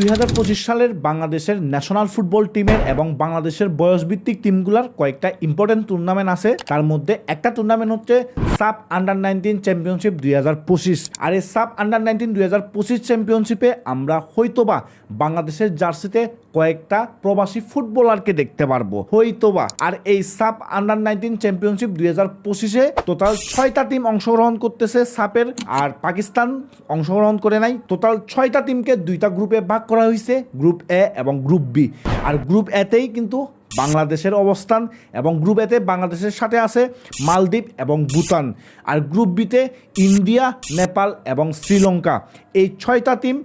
দু হাজার পঁচিশ সালের বাংলাদেশের ন্যাশনাল ফুটবল টিমের এবং বাংলাদেশের বয়সভিত্তিক টিমগুলার কয়েকটা ইম্পর্টেন্ট টুর্নামেন্ট আছে। তার মধ্যে একটা টুর্নামেন্ট হচ্ছে সাব আন্ডার নাইনটিন চ্যাম্পিয়নশিপ দুই হাজার পঁচিশ। আর এই সাব আন্ডার নাইনটিন দুই হাজার পঁচিশ চ্যাম্পিয়নশিপে আমরা হয়তোবা বাংলাদেশের জার্সিতে কয়েকটা প্রবাসী ফুটবলারকে দেখতে পারব। হয়তোবা। আর এই সাপ আন্ডার নাইনটিন চ্যাম্পিয়নশিপ দুই হাজার পঁচিশে টোটাল ছয়টা টিম অংশগ্রহণ করতেছে সাপের। আর পাকিস্তান অংশগ্রহণ করে নাই। টোটাল ছয়টা টিমকে দুইটা গ্রুপে ভাগ করা হয়েছে গ্রুপ এ এবং গ্রুপ বি আর গ্রুপ এতেই কিন্তু বাংলাদেশের অবস্থান এবং গ্রুপ এতে বাংলাদেশের সাথে আছে মালদ্বীপ এবং ভুটান। আর গ্রুপ বিতে ইন্ডিয়া, নেপাল এবং শ্রীলঙ্কা। এই ছয়টা টিম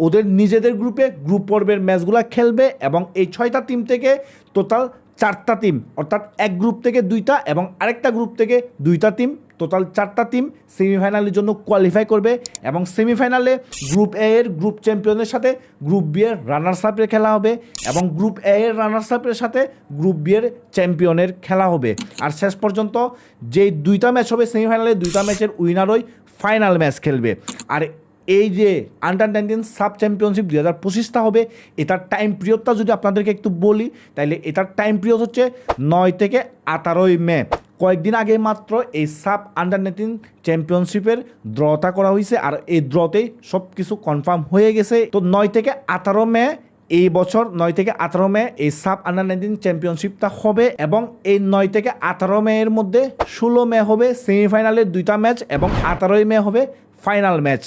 ওদের নিজেদের গ্রুপে গ্রুপ পর্বের ম্যাচগুলো খেলবে এবং এই ছয়টা টিম থেকে টোটাল চারটা টিম অর্থাৎ এক গ্রুপ থেকে দুইটা এবং আরেকটা গ্রুপ থেকে দুইটা টিম টোটাল চারটা টিম সেমিফাইনালের জন্য কোয়ালিফাই করবে এবং সেমিফাইনালে গ্রুপ এ এর গ্রুপ চ্যাম্পিয়নের সাথে গ্রুপ বি এর রানার্স আপের খেলা হবে এবং গ্রুপ এ এর রানার্স আপের সাথে গ্রুপ বি এর চ্যাম্পিয়নের খেলা হবে। আর শেষ পর্যন্ত যে দুইটা ম্যাচ হবে সেমিফাইনালে দুইটা ম্যাচের উইনারই ফাইনাল ম্যাচ খেলবে। আর এই যে আন্ডার নাইনটিন সাব চ্যাম্পিয়নশিপ দুই হাজার পঁচিশটা হবে, এটার টাইম পিরিয়ডটা যদি আপনাদেরকে একটু বলি তাহলে এটার টাইম পিরিয়ড হচ্ছে নয় থেকে আঠারোই মে। কয়েকদিন আগে মাত্র এই সাব আন্ডার নাইনটিন চ্যাম্পিয়নশিপের ড্রটা করা হয়েছে, আর এই ড্রতেই সব কিছু কনফার্ম হয়ে গেছে। তো নয় থেকে আঠারো মে, এই বছর নয় থেকে আঠারো মে এই সাব আন্ডার নাইনটিন চ্যাম্পিয়নশিপটা হবে, এবং এই নয় থেকে আঠারো মে এর মধ্যে ষোলো মে হবে সেমিফাইনালের দুইটা ম্যাচ এবং আঠারোই মে হবে ফাইনাল ম্যাচ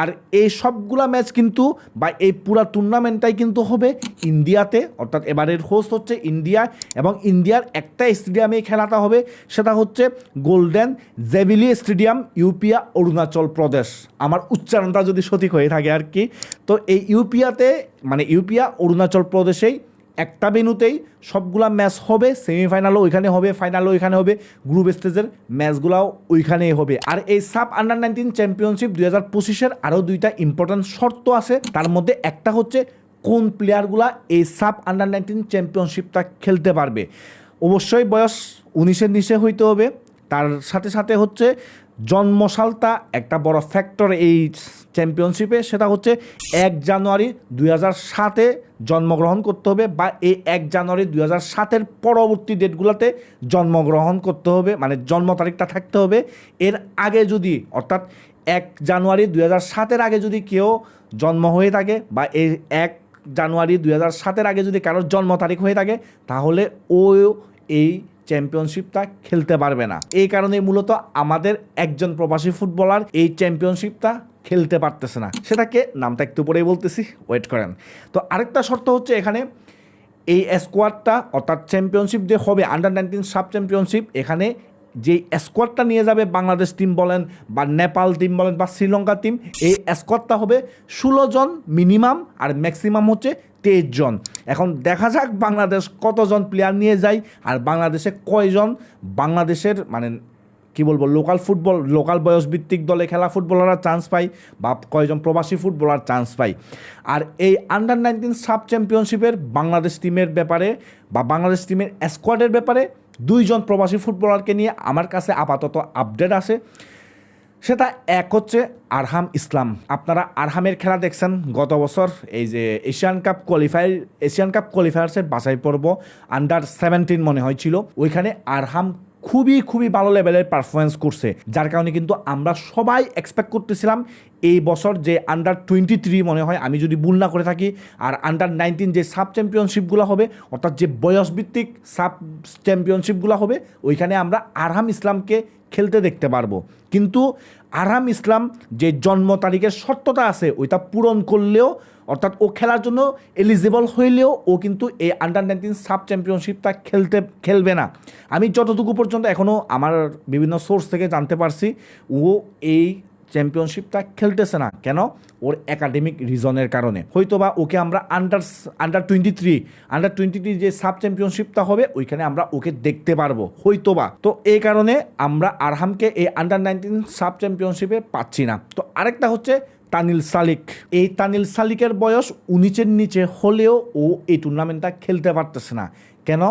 আর এই সবগুলা ম্যাচ কিন্তু বা এই পুরা টুর্নামেন্টটাই কিন্তু হবে ইন্ডিয়াতে। অর্থাৎ এবারের হোস্ট হচ্ছে ইন্ডিয়া এবং ইন্ডিয়ার একটা স্টেডিয়ামে খেলাটা হবে, সেটা হচ্ছে golden jubilee stadium Yupia Arunachal Pradesh আমার উচ্চারণটা যদি সঠিক হয়ে থাকে আর কি, তো এই ইউপিয়াতে মানে ইউপিয়া অরুণাচল প্রদেশেই একটা ভেনুতেই সবগুলা ম্যাচ হবে সেমিফাইনালও ওইখানে হবে ফাইনালও ওইখানে হবে গ্রুপ স্টেজের ম্যাচগুলাও ওইখানেই হবে। আর এই সাব আন্ডার নাইনটিন চ্যাম্পিয়নশিপ দুই হাজার পঁচিশের আরও দুইটা ইম্পর্ট্যান্ট শর্ত আছে। তার মধ্যে একটা হচ্ছে কোন প্লেয়ারগুলা এই সাব আন্ডার নাইনটিন চ্যাম্পিয়নশিপটা খেলতে পারবে। অবশ্যই বয়স উনিশের নিচে হইতে হবে। তার সাথে সাথে হচ্ছে জন্মসালটা একটা বড় ফ্যাক্টর এই চ্যাম্পিয়নশিপে সেটা হচ্ছে এক জানুয়ারি দুই হাজার সাতে জন্মগ্রহণ করতে হবে বা এই এক জানুয়ারি দুই হাজার সাতের পরবর্তী ডেটগুলোতে জন্মগ্রহণ করতে হবে মানে জন্ম তারিখটা থাকতে হবে। এর আগে যদি, অর্থাৎ এক জানুয়ারি দুই হাজার সাতের আগে যদি কেউ জন্ম হয়ে থাকে বা এই এক জানুয়ারি দুই হাজার সাতের আগে যদি কারোর জন্ম তারিখ হয়ে থাকে, তাহলে ও এই চ্যাম্পিয়নশিপটা খেলতে পারবে না। এই কারণে মূলত আমাদের একজন প্রবাসী ফুটবলার এই চ্যাম্পিয়নশিপটা খেলতে পারতেছে না। সেটাকে নামটা একটু পরেই বলতেছি ওয়েট করেন। তো আরেকটা শর্ত হচ্ছে এখানে এই স্কোয়াডটা অর্থাৎ চ্যাম্পিয়নশিপ যে হবে আন্ডার নাইনটিন সাব চ্যাম্পিয়নশিপ এখানে যে স্কোয়াডটা নিয়ে যাবে বাংলাদেশ টিম বলেন বা নেপাল টিম বলেন বা শ্রীলঙ্কা টিম এই স্কোয়াডটা হবে ষোলো জন মিনিমাম আর ম্যাক্সিমাম হচ্ছে তেইশ জন। এখন দেখা যাক বাংলাদেশ কতজন প্লেয়ার নিয়ে যায় আর বাংলাদেশে কয়জন বাংলাদেশের মানে কি বলব লোকাল ফুটবল লোকাল বয়সভিত্তিক দলে খেলা ফুটবলাররা চান্স পায়, বা কয়জন প্রবাসী ফুটবলার চান্স পায়। আর এই আন্ডার নাইনটিন সাব চ্যাম্পিয়নশিপের বাংলাদেশ টিমের ব্যাপারে, বা বাংলাদেশ টিমের স্কোয়াডের ব্যাপারে দুইজন প্রবাসী ফুটবলারকে নিয়ে আমার কাছে আপাতত আপডেট আছে। সেটা এক হচ্ছে আরহাম ইসলাম। আপনারা আরহামের খেলা দেখছেন গত বছর, এই যে Asian cup qualify Asian cup কোয়ালিফায়ার্সের বাছাই পর্ব আন্ডার সেভেন্টিন মনে হয়েছিল ওইখানে আরহাম খুবই খুবই ভালো লেভেলের পারফরমেন্স করছে। যার কারণে কিন্তু আমরা সবাই এক্সপেক্ট করতেছিলাম এই বছর যে আন্ডার টোয়েন্টি থ্রি মনে হয়, আমি যদি ভুল না করে থাকি, আর আন্ডার নাইনটিন যে সাব চ্যাম্পিয়নশিপগুলো হবে, অর্থাৎ যে বয়সভিত্তিক সাব চ্যাম্পিয়নশিপগুলো হবে, ওইখানে আমরা আরহাম ইসলামকে খেলতে দেখতে পারব। কিন্তু আরহাম ইসলাম যে জন্ম তারিখের শর্তটা আছে, ওইটা পূরণ করলেও অর্থাৎ ও খেলার জন্য এলিজিবল হইলেও ও কিন্তু এই আন্ডার নাইনটিন সাব চ্যাম্পিয়নশিপটা খেলতে, খেলবে না। আমি যতটুকু পর্যন্ত এখনও আমার বিভিন্ন সোর্স থেকে জানতে পারছি, ও এই চ্যাম্পিয়নশিপটা খেলতেছে না। কেন? ওর একাডেমিক রিজনের কারণে। হয়তোবা ওকে আমরা under under twenty three under twenty three যে সাব চ্যাম্পিয়নশিপটা হবে, ওইখানে আমরা ওকে দেখতে পারব। হয়তোবা। তো এই কারণে আমরা আরহামকে এই আন্ডার নাইনটিন সাব চ্যাম্পিয়নশিপে পাচ্ছি না। তো আরেকটা হচ্ছে তানিল সালিক। এই তানিল সালিকের বয়স উনিশের নিচে হলেও ও এই টুর্নামেন্টটা খেলতে পারতেছে না। কেন?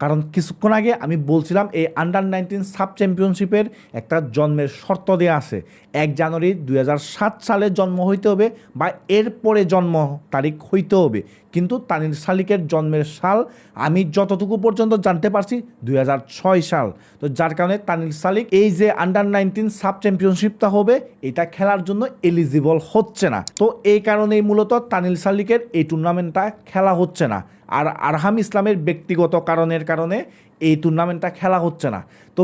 কারণ কিছুক্ষণ আগে আমি বলছিলাম এই আন্ডার নাইনটিন সাব চ্যাম্পিয়নশিপের একটা জন্মের শর্ত দেওয়া আছে। এক জানুয়ারি দু হাজার সাত সালে জন্ম হইতে হবে বা এরপরে জন্ম তারিখ হইতে হবে। কিন্তু তানির শালিকের জন্মের সাল আমি যতটুকু পর্যন্ত জানতে পারছি দু হাজার ছয় সাল। তো যার কারণে তানির শালিক এই যে আন্ডার নাইনটিন সাব চ্যাম্পিয়নশিপটা হবে, এটা খেলার জন্য এলিজিবল হচ্ছে না। তো এই কারণেই মূলত তানিল শালিকের এই টুর্নামেন্টটা খেলা হচ্ছে না। আর আরহাম ইসলামের ব্যক্তিগত কারণের কারণে এই টুর্নামেন্টটা খেলা হচ্ছে না। তো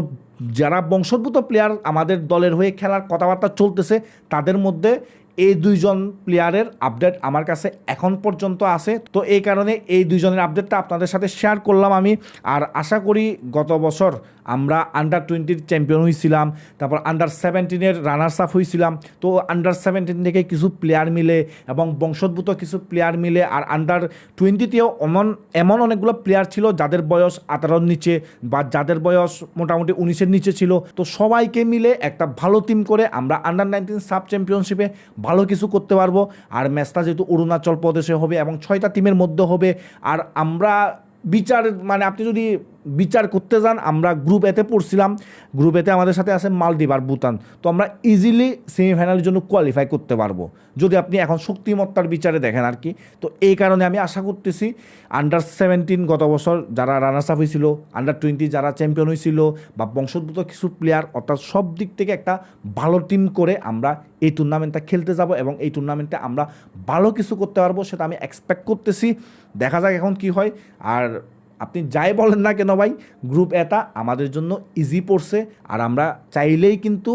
যারা বংশোদ্ভূত প্লেয়ার আমাদের দলের হয়ে খেলার কথাবার্তা চলতেছে, তাদের মধ্যে এই দুইজন প্লেয়ারের আপডেট আমার কাছে এখন পর্যন্ত আছে। তো এই কারণে এই দুইজনের আপডেটটা আপনাদের সাথে শেয়ার করলাম আমি। আর আশা করি গত বছর আমরা আন্ডার টোয়েন্টির চ্যাম্পিয়ন হয়েছিলাম তারপর আন্ডার সেভেন্টিনের রানার্স আপ হয়েছিলাম তো আন্ডার সেভেন্টিন থেকে কিছু প্লেয়ার মিলে এবং বংশোদ্ভূত কিছু প্লেয়ার মিলে আর আন্ডার টোয়েন্টিতেও এমন এমন অনেকগুলো প্লেয়ার ছিল যাদের বয়স আঠারোর নিচে বা যাদের বয়স মোটামুটি উনিশের নিচে ছিল। তো সবাইকে মিলে একটা ভালো টিম করে আমরা আন্ডার নাইনটিন সাব চ্যাম্পিয়নশিপে ভালো কিছু করতে পারব। আর ম্যাচটা যেহেতু অরুণাচল প্রদেশে হবে এবং ছয়টা টিমের মধ্যে হবে। আর আমরা বিচার মানে আপনি যদি বিচার করতে যান, আমরা গ্রুপ এতে পড়ছিলাম। গ্রুপ এতে আমাদের সাথে আছে মালদ্বীপ আর ভুটান। তো আমরা ইজিলি সেমিফাইনালের জন্য কোয়ালিফাই করতে পারব। যদি আপনি এখন শক্তিমত্তার বিচারে দেখেন আর কি। তো এই কারণে আমি আশা করতেছি আন্ডার সেভেন্টিন গত বছর যারা রানার্স আপ হয়েছিল আন্ডার টোয়েন্টি যারা চ্যাম্পিয়ন হয়েছিল, বা বংশোদ্ভূত কিছু প্লেয়ার অর্থাৎ সব দিক থেকে একটা ভালো টিম করে আমরা এই টুর্নামেন্টটা খেলতে যাব এবং এই টুর্নামেন্টে আমরা ভালো কিছু করতে পারব সেটা আমি এক্সপেক্ট করতেছি। দেখা যাক এখন কি হয়। আর আপনি যাই বলেন না কেন ভাই গ্রুপ এটা আমাদের জন্য ইজি পড়ছে, আর আমরা চাইলেই কিন্তু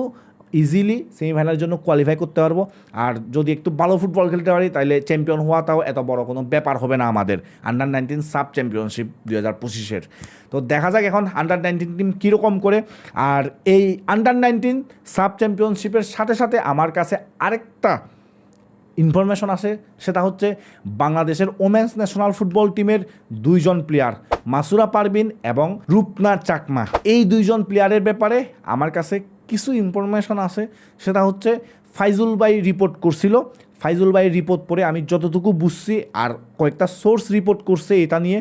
ইজিলি সেমিফাইনালের জন্য কোয়ালিফাই করতে পারব। আর যদি একটু ভালো ফুটবল খেলতে পারি তাহলে চ্যাম্পিয়ন হওয়াটাও এত বড় কোনো ব্যাপার হবে না আমাদের। আন্ডার নাইনটিন সাব চ্যাম্পিয়নশিপ দুই হাজার পঁচিশের। তো দেখা যাক এখন আন্ডার নাইনটিন টিম কীরকম করে। আর এই আন্ডার নাইনটিন সাব চ্যাম্পিয়নশিপের সাথে সাথে আমার কাছে আরেকটা ইনফরমেশন আছে, সেটা হচ্ছে বাংলাদেশের ওমেন্স ন্যাশনাল ফুটবল টিমের দুইজন প্লেয়ার মাসুরা পারবিন এবং রূপনা চাকমা। এই দুইজন প্লেয়ারের ব্যাপারে আমার কাছে কিছু ইনফরমেশন আছে, সেটা হচ্ছে ফাইজুল ভাই রিপোর্ট করছিল। ফাইজুল ভাই রিপোর্ট পরে আমি যতটুকু বুঝছি আর কয়েকটা সোর্স রিপোর্ট করছে এটা নিয়ে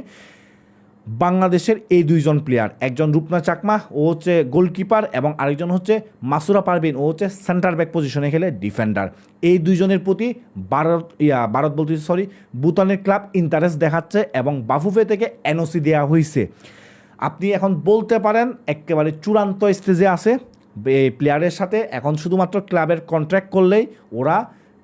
বাংলাদেশের এই দুইজন প্লেয়ার একজন রূপনা চাকমা, ও হচ্ছে গোলকিপার এবং আরেকজন হচ্ছে মাসুরা পারবিন ও হচ্ছে সেন্টার ব্যাক পজিশনে খেলে ডিফেন্ডার এই দুইজনের প্রতি ভারত, ইয়া, ভারত বলতে সরি ভুটানের ক্লাব ইন্টারেস্ট দেখাচ্ছে এবং বাফুফে থেকে এনওসি দেওয়া হয়েছে আপনি এখন বলতে পারেন, একেবারে চূড়ান্ত স্টেজে আছে প্লেয়ারের সাথে। এখন শুধুমাত্র ক্লাবের কন্ট্রাক্ট করলেই ওরা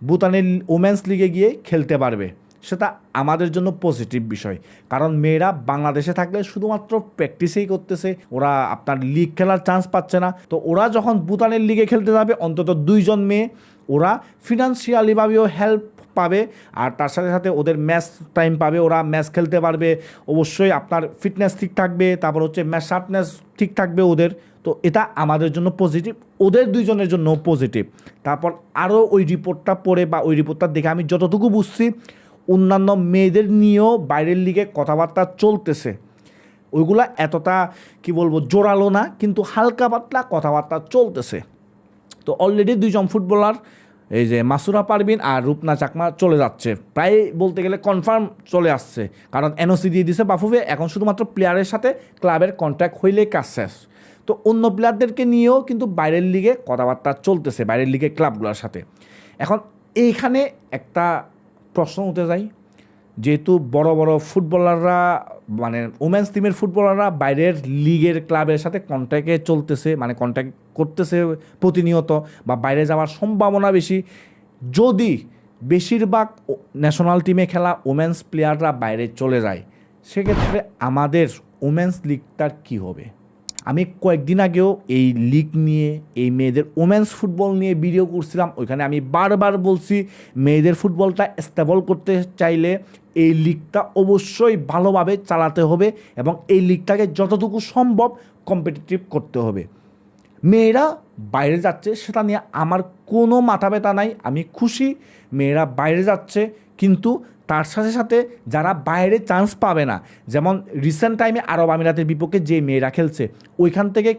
ভুটানের ওমেন্স লিগে গিয়ে খেলতে পারবে। সেটা আমাদের জন্য পজিটিভ বিষয়। কারণ মেয়েরা বাংলাদেশে থাকলে শুধুমাত্র প্র্যাকটিসেই করতেছে, ওরা আপনার লিগ খেলার চান্স পাচ্ছে না। তো ওরা যখন ভুটানের লিগে খেলতে যাবে, অন্তত দুইজন মেয়ে, ওরা ফিনান্সিয়ালিভাবেও হেল্প পাবে, আর তার সাথে সাথে ওদের ম্যাচ টাইম পাবে, ওরা ম্যাচ খেলতে পারবে। অবশ্যই আপনার ফিটনেস ঠিক থাকবে, তারপর হচ্ছে ম্যাচ শার্পনেস ঠিক থাকবে ওদের। তো এটা আমাদের জন্য পজিটিভ ওদের দুইজনের জন্য পজিটিভ তারপর আরও ওই রিপোর্টটা পড়ে বা ওই রিপোর্টটা দেখে আমি যতটুকু বুঝছি অন্যান্য মেয়েদের নিয়েও বাইরের লিগে কথাবার্তা চলতেছে। ওইগুলা এতটা, কি বলব, জোরালো না, কিন্তু হালকা পাতলা কথাবার্তা চলতেছে। তো অলরেডি দুইজন ফুটবলার এই যে মাসুরা পারবিন আর রূপনা চাকমা চলে যাচ্ছে। প্রায় বলতে গেলে কনফার্ম চলে আসছে। কারণ এনওসি দিয়ে দিছে বাফুফে, এখন শুধুমাত্র প্লেয়ারের সাথে ক্লাবের কন্ট্যাক্ট হইলেই কাজ শেষ। তো অন্য প্লেয়ারদেরকে নিয়েও কিন্তু বাইরের লিগে কথাবার্তা চলতেছে, বাইরের লিগে ক্লাবগুলোর সাথে। এখন এইখানে একটা প্রশ্ন উঠে যায়, যেহেতু বড় বড় ফুটবলাররা মানে ওমেন্স টিমের ফুটবলাররা বাইরের লিগের ক্লাবের সাথে কন্ট্যাক্টে চলতেছে মানে কন্ট্যাক্ট করতেছে প্রতিনিয়ত বা বাইরে যাওয়ার সম্ভাবনা বেশি। যদি বেশিরভাগ ন্যাশনাল টিমে খেলা ওমেন্স প্লেয়াররা বাইরে চলে যায়, সেক্ষেত্রে আমাদের ওমেন্স লিগটার কী হবে? আমি কয়েকদিন আগেও এই লিগ নিয়ে, এই মেয়েদের ওমেন্স ফুটবল নিয়ে ভিডিও করছিলাম। ওইখানে আমি বারবার বলছি, মেয়েদের ফুটবলটা স্টেবল করতে চাইলে এই লিগটা অবশ্যই ভালোভাবে চালাতে হবে এবং এই লিগটাকে যতটুকু সম্ভব কম্পিটিটিভ করতে হবে। মেয়েরা বাইরে যাচ্ছে, সেটা নিয়ে আমার কোনো মাথা ব্যথা নাই, আমি খুশি। মেয়েরা বাইরে যাচ্ছে, কিন্তু তার সাথে সাথে যারা বাইরে চান্স পাবে না, যেমন রিসেন্ট টাইমে আরব আমিরাতের বিপক্ষে যে মেয়েরা খেলছে, ওইখান থেকে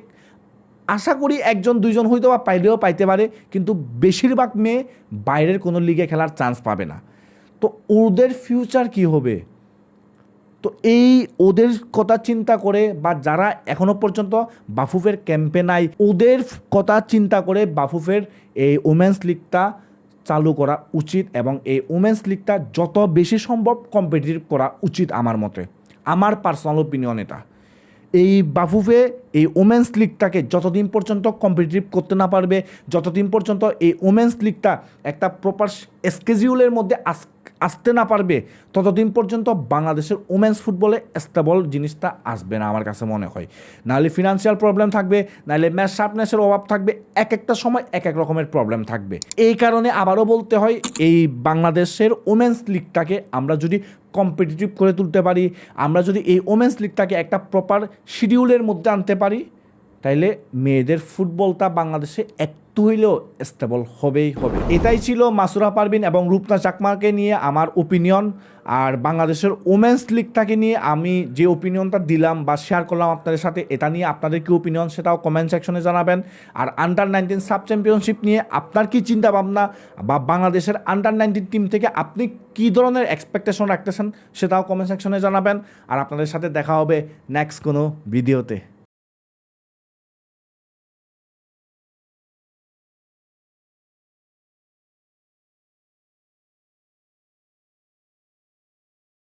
আশা করি একজন, দুইজন হয়তো বা পাইলেও পাইতে পারে, কিন্তু বেশিরভাগ মেয়ে বাইরের কোনো লিগে খেলার চান্স পাবে না। তো ওদের ফিউচার কি হবে? তো এই ওদের কথা চিন্তা করে বা যারা এখনও পর্যন্ত বাফুফের ক্যাম্পে নাই, ওদের কথা চিন্তা করে বাফুফের এই ওমেন্স লিগটা চালু করা উচিত এবং এই উমেন্স লিগটা যত বেশি সম্ভব কম্পিটিটিভ করা উচিত আমার মতে। আমার পার্সোনাল ওপিনিয়ন এটা। এই বাফুফে এই ওমেন্স লিগটাকে যতদিন পর্যন্ত কম্পিটিটিভ করতে না পারবে, যতদিন পর্যন্ত এই ওমেন্স লিগটা একটা প্রপার স্কেজিউলের মধ্যে আস- আসতে না পারবে, ততদিন পর্যন্ত বাংলাদেশের ওমেন্স ফুটবলে স্টেবল জিনিসটা আসবে না আমার কাছে মনে হয়। নাহলে ফিনান্সিয়াল প্রবলেম থাকবে, নাহলে ম্যাচ শার্পনেসের অভাব থাকবে, এক একটা সময় এক এক রকমের প্রবলেম থাকবে। এই কারণে আবারও বলতে হয়, এই বাংলাদেশের ওমেন্স লিগটাকে আমরা যদি কম্পিটিটিভ করে তুলতে পারি, আমরা যদি এই ওমেন্স লিগটাকে একটা প্রপার শিডিউলের মধ্যে আনতে পারি, তাইলে মেয়েদের ফুটবলটা বাংলাদেশে একটু হইলেও স্টেবল হবেই হবে। এটাই ছিল মাসুরা পারবিন এবং রূপনা চাকমাকে নিয়ে আমার ওপিনিয়ন আর বাংলাদেশের ওমেন্স লিগটাকে নিয়ে আমি যে ওপিনিয়নটা দিলাম বা শেয়ার করলাম আপনাদের সাথে, এটা নিয়ে আপনাদের কি ওপিনিয়ন সেটাও কমেন্ট সেকশনে জানাবেন। আর আন্ডার নাইনটিন সাব চ্যাম্পিয়নশিপ নিয়ে আপনার কি চিন্তা ভাবনা বা বাংলাদেশের আন্ডার নাইনটিন টিম থেকে আপনি কী ধরনের এক্সপেকটেশন রাখতেছেন সেটাও কমেন্ট সেকশনে জানাবেন। আর আপনাদের সাথে দেখা হবে নেক্সট কোনো ভিডিওতে